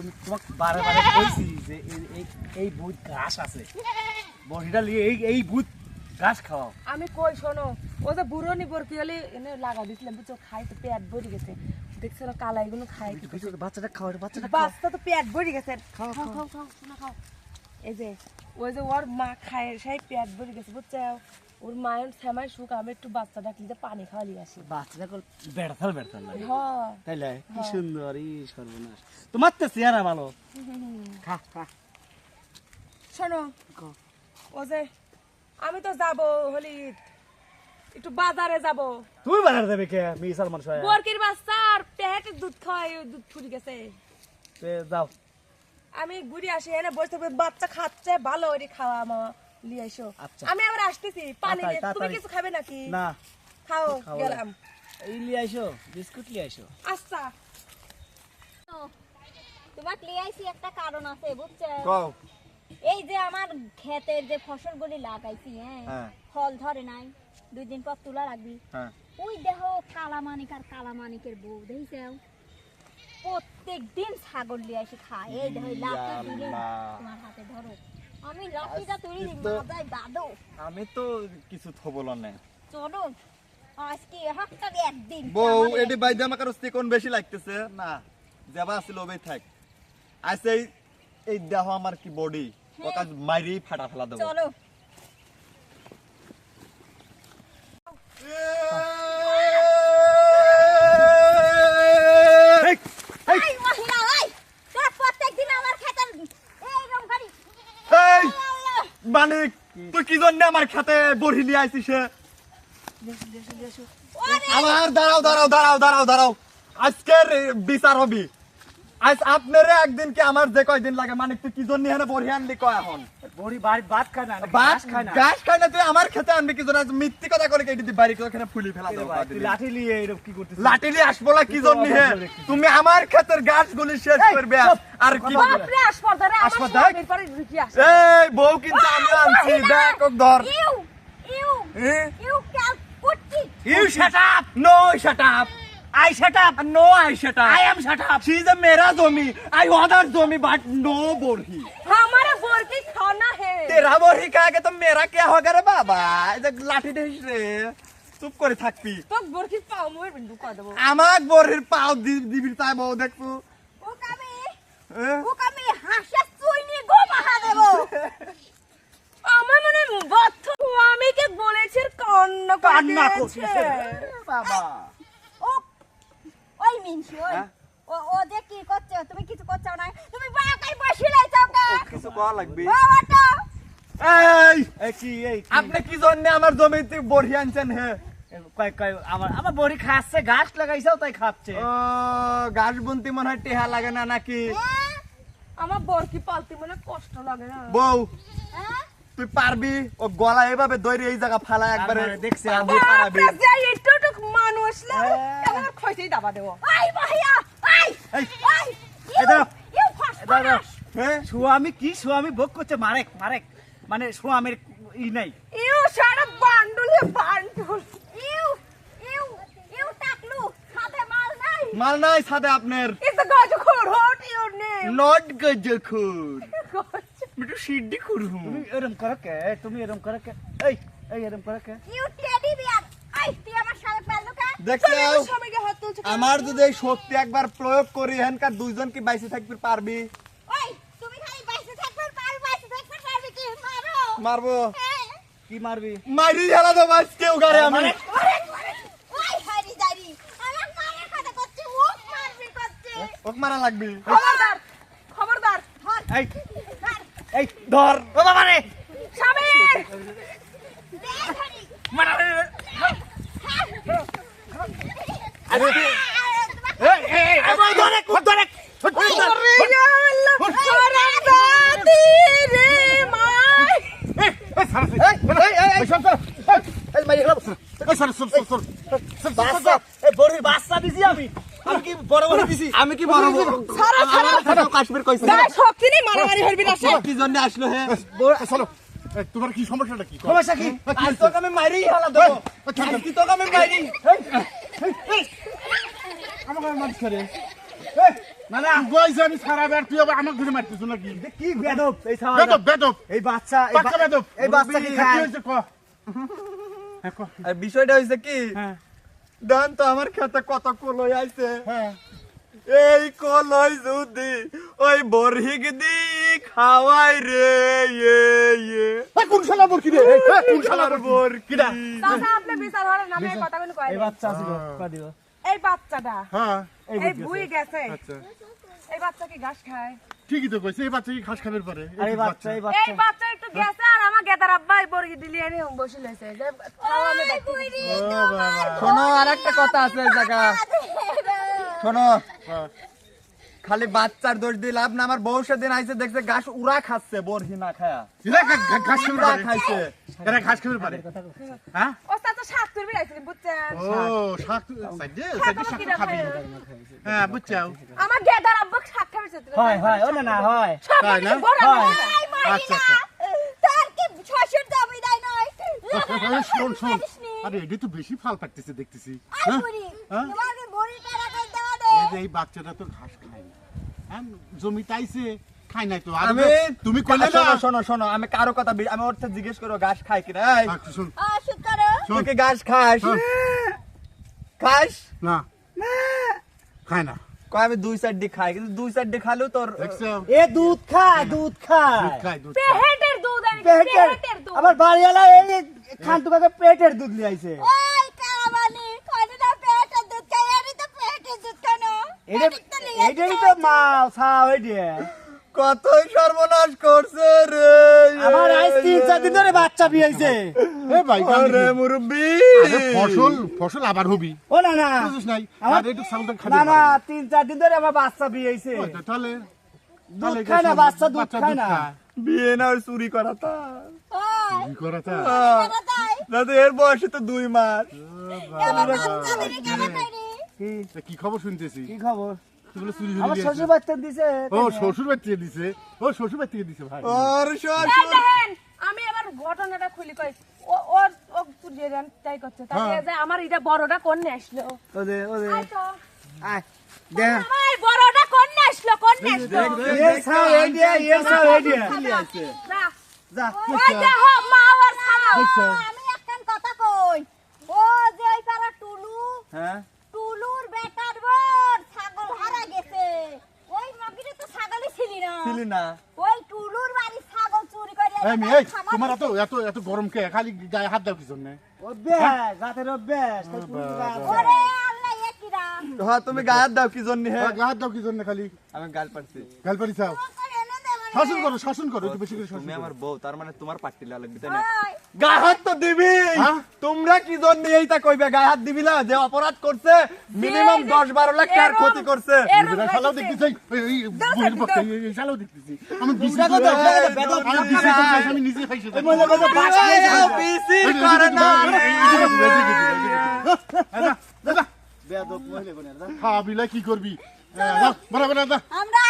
তুমি তোমাকে বারে বারে কইছি যে এই- এই ভূত ঘাস আছে। বড়িটা লিয়ে এই এই ভূত ঘাস খাওয়াও আমি কই শোনো ও যে বুড়ো নি বরকি হলে এনে লাগা দিছিলাম বুঝছ খাই তো পেট ভরে গেছে। দেখছ না কালাই গুলো খাই বাচ্চাটা খাওয়া বাচ্চাটা বাচ্চা তো পেট ভরে গেছে। খাও, খাও। খাও খাও শোনা খাও। এই যে ওই যে ওর মা খায় সেই পেট ভরে গেছে বুঝছ ওর মায়ের শ্যামাই সুখ আমি একটু বাচ্চা ডাকলি যে পানি খাওয়া আসি। বাচ্চাটা কল বেড়াথাল বেড়াথাল লাগে। হ্যাঁ। তাইলে কি সুন্দর এই সর্বনাশ। তোমার তো চেহারা ভালো। খা খা। শোনো ও যে আমি তো যাব হলি একটু বাজারে যাব। তুমি বাজার দেবে কে? হয়ে বরকির বাচ্চার পেটে দুধ খায় দুধ ফুরি গেছে। তে যাও। আমি ঘুরে আসি এনে বসে বাচ্চা খাচ্ছে ভালো ওরে খাওয়া মা। নিয়ে এসো। আমি আবার আসতেছি পানি তুমি কিছু খাবে নাকি? না। খাও গেলাম। এই লিয়ে আইসো বিস্কুট লিয়ে আইসো। আচ্ছা। তোমাকে লিয়ে আইছি একটা কারণ আছে বুঝছ? কও। এই যে আমার ক্ষেতের যে ফসলগুলি লাগাইছি হ্যাঁ? হ্যাঁ। ফল ধরে নাই দুই দিন পর তুলা রাখবি হ্যাঁ। ওই দেহ কালামানিক আর কালামানিকের বউ দেখিস প্রত্যেক দিন ছাগল লিয়ে আসি খায়। এই দেহ দিলে তোমার হাতে ধরো। আমি লাঠিটা তুলি মাথায় আমি তো কিছু থবল না। চলো আজকে একদিন বউ আমাদের- এটি বাইদে আমার বেশি লাগতেছে? না যাবা আছিল ওবেই থাক। আজ এই এই দেহ আমার কি বডি ওকা মাইরি ফাটা ফেলা দেবো। চলো এই, এই, এই মহিলা ওই তোর প্রত্যেকদিন আমার ক্ষেতের এইরকম করি এই মানিক তুই কি জন্য আমার খেতে বড়ি নিয়ে আইছিস? আমার দাঁড়াও দাঁড়াও দাঁড়াও দাঁড়াও দাঁড়াও। আজকের বিচার হবি। আজ আপনারে একদিন কি আমার যে কয়দিন লাগে? মানিক তুই কি জন্য এখানে বড়ি আনলি কয় এখন? বড়ি বাড়ি ভাত খায় না খায় না? গাছ খায় না তুই আমার খেতে আনবি কি জন্য? আজ মিথ্যি কথা করে কেটে দি বাড়ি ওখানে ফুলি ফেলা তুই লাঠি লিয়ে এরকম কি করতেছিস লাঠি নিয়ে আসব না কি জন্য? হে? তুমি আমার ক্ষেতের গাছগুলি শেষ করবে। আর কি এই বউ কিন্তু আমি আনছি। দেখ ওক ধর। You you? ইউ কুটি shut up! No, shut up! I shut up! No, I shut up! I am shut up! She is a mera zombie. I order zombie, but no borhi. हमारे बोरकी खाना है तेरा borhi खाएगा तो मेरा क्या होगा रे बाबा এই যে লাঠি ঢেস রে চুপ করে থাকবি तो बोरकी पाओ मोर बिंदु का देबो আমাক বরহির পাও দি- দিবি তাই বউ দেখবো ও কামি হ্যাঁ? ও কামি হাসা চুইনি গো মাহা দেব আমার মনে বদ্ধ স্বামীকে বলেছে কান্না করে কান্না দিয়েছে। করতেছে বাবা ও ওই? ও ও যে কি করছ? তুমি কিছু করছ না? তুমি বাকাই বসে লাইছো কা কিছু কওয়া লাগবে। ও ওটা এই এই কি এই আপনি কি জন্য আমার জমিতে বরহি আনছেন হে? কয় কয় আমার আমার বড়ি খাচ্ছে ঘাস তাই খাচ্ছে। ও গাছ বুনতি মনে হয় টেহা লাগে না নাকি? হ্যাঁ? আমার বরকি পালতে মনে কষ্ট লাগে না? বউ হ্যাঁ? তুই পারবি? ও গলা এভাবে দৈরে এই জায়গা ফালা একবারে। দেখছি পারবি, পারাবি। হ্যাঁ। এখন খইতেই দাবা দেবো। আই ভাইয়া আই এই, আই এই দাঁড়াও। ইউ ফাস এই দাঁড়াও। কি? স্বামী ভোগ করছে মারেক মারেক। মানে স্বামীর ই নাই। ইউ সারা বান্ডুলে বান্ডুল। ইউ ইউ ইউ টাকলু সাথে মাল নাই। মাল নাই সাথে আপনার। ইজ দ্য গজ হোট ইউর নেম। নট গজখুর মিটু এরম করে কে? তুমি এরম করে কে? এই এই এরম করে কে? ইউ টেডি বিয়ার আই তুই আমার সাথে পেল কা দেখছ স্বামীকে হাত তুলছে। আমার যদি এই শক্তি একবার প্রয়োগ করি এখানকার দুইজন কি বাইসে থাকবি পারবি? ওই তুমি খালি বাইসে থাকবে পার বাইসে থাকবে পারবি কি? মারো। মারবো? হ্যাঁ। কি মারবি? মারি। আমি মায়ের কথা করছে ও মারবি করছে। ওক মারা লাগবি। খবরদার খবরদার ধর। এই ধর। এই ধর। ও বাবা রে। স্বামী! মারা রে আরে এই এই এই, এই ধরে ধরে দাদি রে মাই বাচ্চা দিছি আমি। কি বড় কাশ্মীর কইছি। মারামারি হরবি না কি জন্য আসলো হে? চলো। তোমার কি সমস্যাটা কি? সমস্যা কি? তোকে আমি মারি হেলা দেবো। তোকে আমি মারি আমাকে মাছ করে না না আমি সারা বের তুই আবার আমাকে ধরে মারতিস নাকি? কি বেদব এই ছাওয়া বেদব বেদব। এই বাচ্চা বাচ্চা বেদব। এই বাচ্চা কি খায়। হয়েছে ক। হ্যাঁ, ক। আর বিষয়টা হয়েছে কি হ্যাঁ। তো আমার খেতে কত কলই আইছে। হ্যাঁ। এই কলই যদি ওই বরহিক দি খাওয়াই রে ইয়ে এই কোন শালা বরকি রে? কোন শালা বরকি? বরকি। চাচা আপনি বিচার হলেন আমি এই কথাগুলো কই এই বাচ্চা ছিল কা দিও এই বাচ্চাটা। হ্যাঁ এই বুই গেছে। আচ্ছা। এই বাচ্চা কি ঘাস খায়। ঠিকই তো কইছে এই বাচ্চা কি ঘাস খাবার পারে। এই বাচ্চা এই এই বাচ্চা। বাচ্চা একটু গেছে আর আমার গেদার আব্বা এই বর্গি দিলি এনে বসে লইছে। যে শোনো কথা আছে জায়গা। শোনো হ্যাঁ। খালি বাচ্চার দোষ দিয়ে লাভ না আমার বউ সেদিন আইছে দেখছে ঘাস উড়া খাচ্ছে বরহি না খায়া। ঘাস খাইছে। এরা ঘাস খাবার পারে। হ্যাঁ? ও শাক তুলবি আইছিলি বুঝছেন? ও শাক। সাইডে সাইডে শাক খাবি। হ্যাঁ বুঝছাও। আমার গেদার আব্বা শাক খাবে হয় হয় ও না না হয়। তাই না? আচ্ছা আচ্ছা। তার কি শ্বশুর জমি দেয় নয়। শোন শোন। আরে এটা তো বেশি ফাল পাকতেছে দেখতেছি। হ্যাঁ? বুড়ি হ্যাঁ? দে। এই যে এই বাচ্চাটা তো ঘাস খায় না। হ্যাঁ জমি তাইছে খাই নাই তো। আর আমি তুমি কইলে না? শোনো শোনো শোনো আমি কারও কথা আমি ওর থেকে জিজ্ঞেস করো ঘাস খাই কিনা? তুই কি ঘাস খাস। হ্যাঁ। খাস? না। খায় না। কয় আমি দুই সাইড দিয়ে খাই কিন্তু দুই সাইড দিয়ে খালেও তোর এ দুধ খায় দুধ খায় দুধ খায় দুধ খায়। আনি পেটের দুধ। আবার বাড়িওয়ালা এই খান্টু কাকে পেটের দুধ নিয়ে আইছে। ওই কামানি কইলে না পেটের দুধ খাই আমি তো পেটের দুধ কেন? এটা এইটাই তো মা ছাও এই দিয়ে কতই সর্বনাশ করছে রে। আমার আজ তিন চার দিন ধরে বাচ্চা বিয়েছে এ ভাই আরে মুরব্বি। ফসল ফসল আবার হবি। ও না না। বুঝিস নাই আর একটু সাউন্ড না না তিন চার দিন ধরে আমার বাচ্চা বিয়েছে তাহলে দুধ খায় না বাচ্চা দুধ খায় না। বিয়ে না চুরি করা তা ওই কি করা তা দাদা এর বয়সে তো দুই মাস। কি? খবর শুনতেছি? কি খবর? চুরি আমার শ্বশুর বাচ্চা দিছে ও শ্বশুর বাড়ি দিছে। ও শ্বশুর বাড়ি দিছে ভাই। ওর শ্বশুর। আমি এবার ঘটনাটা খুলি কই ও ওর ও তুই যে তাই করছে। তাই। যে আমার এটা বড়টা কোন আসলো? ওদে ওদে আয় তো। আয় দেখ। আমার বড়টা কোন আসলো কোন আসলো? এর ছাও এই দিয়ে এর ছাও এই দিয়ে। না যা। ওই দেখো মা ওর ছাও আমি একখান কথা কই ও যে ওই পাড়া টুলু হ্যাঁ টুলুর বেটার বোন ছাগল হারা গেছে ওই মগিরে তো ছাগলই ছিলি না। ওই টুলুর বাড়ি ছাগল চুরি করে এই মেয়ে, তোমার এত এত এত গরম কে? খালি গায়ে হাত দাও কি জন্য? অভ্যাস রাতের গায়ে ওরে হ্যাঁ তুমি গায়ের দাও কি জন্য? হ্যাঁ গায়ে হাত দাও কি জন্য খালি? আমি গাল পাচ্ছি গাল পারি শাসন করো শাসন করো একটু বেশি করে শাসন তুমি। আমার বউ তার মানে তোমার পার্টি লাগবে তাই না? ওই, গায়ে হাত তো দিবি। হ্যাঁ? তোমরা কি জন্য এইটা কইবে? গায়ে হাত দিবি না? যে অপরাধ করছে মিনিমাম দশ বারো লাখ টাকার ক্ষতি করছে। শালাও দেখতেছি এই, এই, বুড়ির পক্ষে, এই, এই শালাও দেখতেছি আমি বেদব, আমি নিজে খাইছি এই মহিলা খেয়েছে। করে না বেদব মহিলা কোনের, যা। হ্যাঁ কি করবি? বড় বড় আমরা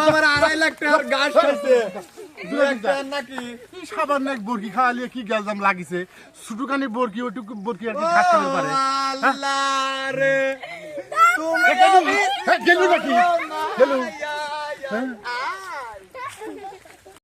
আমার আড়াই লাখ টাকার গাছ খাইছে নাকি? কি সাবান এক বরকি খাওয়ালে কি গেলজাম লাগিছে ছোটখানি বরকি ওটুকু বরকি আর কি ঘাস খাবে পারে তুমি হ্যাঁ, গেলু নাকি গেলু আয়।